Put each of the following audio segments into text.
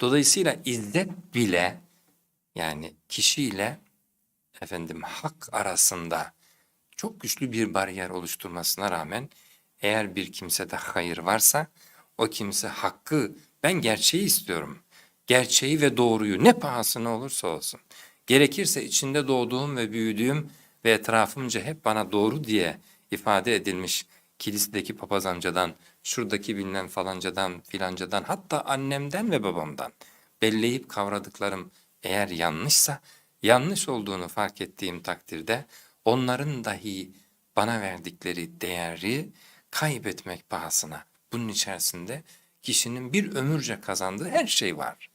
Dolayısıyla izzet bile yani kişiyle efendim hak arasında çok güçlü bir bariyer oluşturmasına rağmen eğer bir kimsede hayır varsa o kimse hakkı ben gerçeği istiyorum. Gerçeği ve doğruyu ne pahasına olursa olsun. Gerekirse içinde doğduğum ve büyüdüğüm ve etrafımca hep bana doğru diye ifade edilmiş kilisedeki papaz amcadan, şuradaki bilinen falancadan, filancadan hatta annemden ve babamdan belleyip kavradıklarım eğer yanlışsa yanlış olduğunu fark ettiğim takdirde onların dahi bana verdikleri değeri kaybetmek pahasına bunun içerisinde kişinin bir ömürce kazandığı her şey var.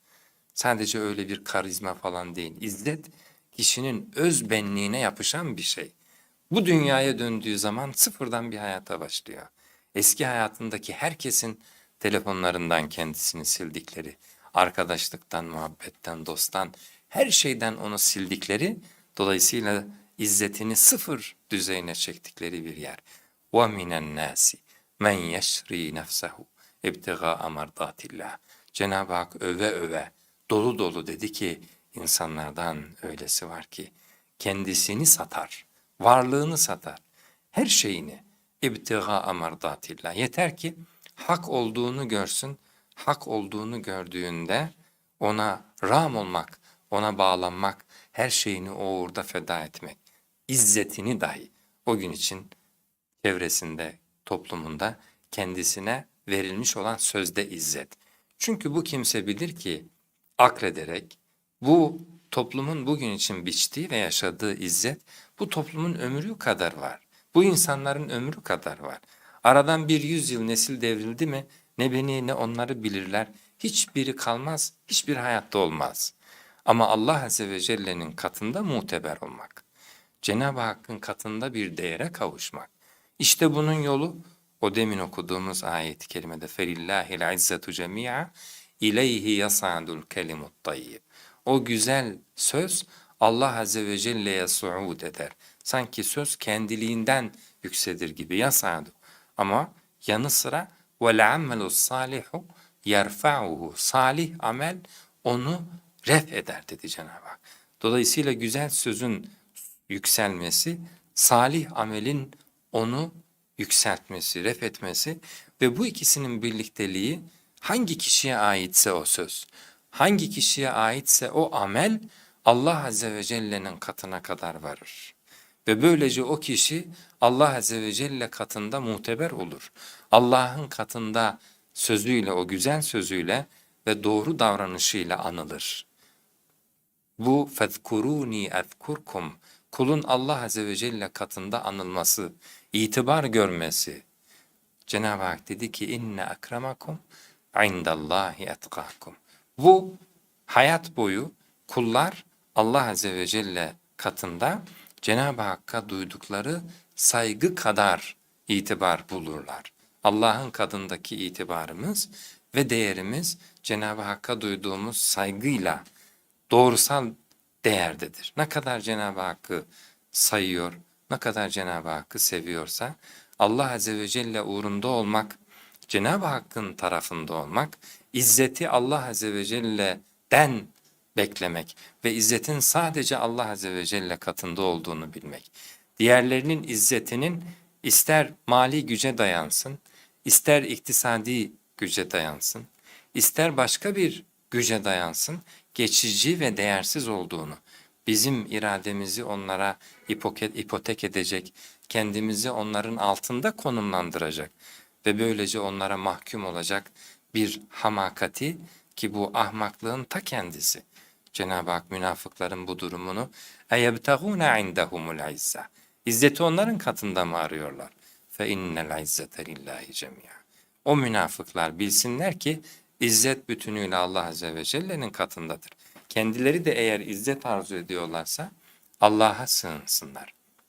Sadece öyle bir karizma falan değil. İzzet kişinin öz benliğine yapışan bir şey. Bu dünyaya döndüğü zaman sıfırdan bir hayata başlıyor. Eski hayatındaki herkesin telefonlarından kendisini sildikleri, arkadaşlıktan, muhabbetten, dosttan, her şeyden onu sildikleri, dolayısıyla izzetini sıfır düzeyine çektikleri bir yer. وَمِنَ النَّاسِ مَنْ يَشْرِي نَفْسَهُ اِبْتِغَاءَ مَرْضَاتِ اللّٰهِ Cenab-ı Hak öve öve, dolu dolu dedi ki, insanlardan öylesi var ki, kendisini satar, Varlığını satar, her şeyini ibtiga mardatillah. Yeter ki hak olduğunu görsün, hak olduğunu gördüğünde ona ram olmak, ona bağlanmak, her şeyini o uğurda feda etmek, izzetini dahi o gün için çevresinde, toplumunda kendisine verilmiş olan sözde izzet. Çünkü bu kimse bilir ki aklederek bu toplumun bugün için biçtiği ve yaşadığı izzet bu toplumun ömrü kadar var. Bu insanların ömrü kadar var. Aradan bir yüzyıl nesil devrildi mi ne beni ne onları bilirler. Hiçbiri kalmaz, hiçbir hayatta olmaz. Ama Allah Azze ve Celle'nin katında muteber olmak. Cenab-ı Hakk'ın katında bir değere kavuşmak. İşte bunun yolu o demin okuduğumuz ayet-i kerimede felillahil izzetu cemia ileyhi yasadul kelimut tayyib. O güzel söz Allah Azze ve Celle'ye suud eder. Sanki söz kendiliğinden yükselir gibi yasadu. Ama yanı sıra وَالْعَمَّلُ الصَّالِحُ يَرْفَعُهُ Salih amel onu ref eder dedi Cenab-ı Hak. Dolayısıyla güzel sözün yükselmesi, salih amelin onu yükseltmesi, ref etmesi ve bu ikisinin birlikteliği hangi kişiye aitse o söz, hangi kişiye aitse o amel Allah Azze ve Celle'nin katına kadar varır. Ve böylece o kişi Allah Azze ve Celle katında muteber olur. Allah'ın katında sözüyle, o güzel sözüyle ve doğru davranışıyla anılır. Bu fezkuruni ezkurkum kulun Allah Azze ve Celle katında anılması, itibar görmesi. Cenab-ı Hak dedi ki inne akramakum indallahi etkakum. Bu hayat boyu kullar Allah Azze ve Celle katında Cenab-ı Hakk'a duydukları saygı kadar itibar bulurlar. Allah'ın katındaki itibarımız ve değerimiz Cenab-ı Hakk'a duyduğumuz saygıyla doğrusal değerdedir. Ne kadar Cenab-ı Hakk'ı sayıyor, ne kadar Cenab-ı Hakk'ı seviyorsa Allah Azze ve Celle uğrunda olmak, Cenab-ı Hakk'ın tarafında olmak, izzeti Allah Azze ve Celle'den beklemek ve izzetin sadece Allah Azze ve Celle katında olduğunu bilmek. Diğerlerinin izzetinin ister mali güce dayansın, ister iktisadi güce dayansın, ister başka bir güce dayansın, geçici ve değersiz olduğunu, bizim irademizi onlara ipotek edecek, kendimizi onların altında konumlandıracak ve böylece onlara mahkum olacak bir hamakati ki bu ahmaklığın ta kendisi. Cenab-ı Hak münafıkların bu durumunu eyebtagûne indehumul izze. İzzeti onların katında mı arıyorlar? Fe innel izzete lillahi. O münafıklar bilsinler ki izzet bütünüyle Allah Azze ve Celle'nin katındadır. Kendileri de eğer izzet arzu ediyorlarsa Allah'a sığınsınlar.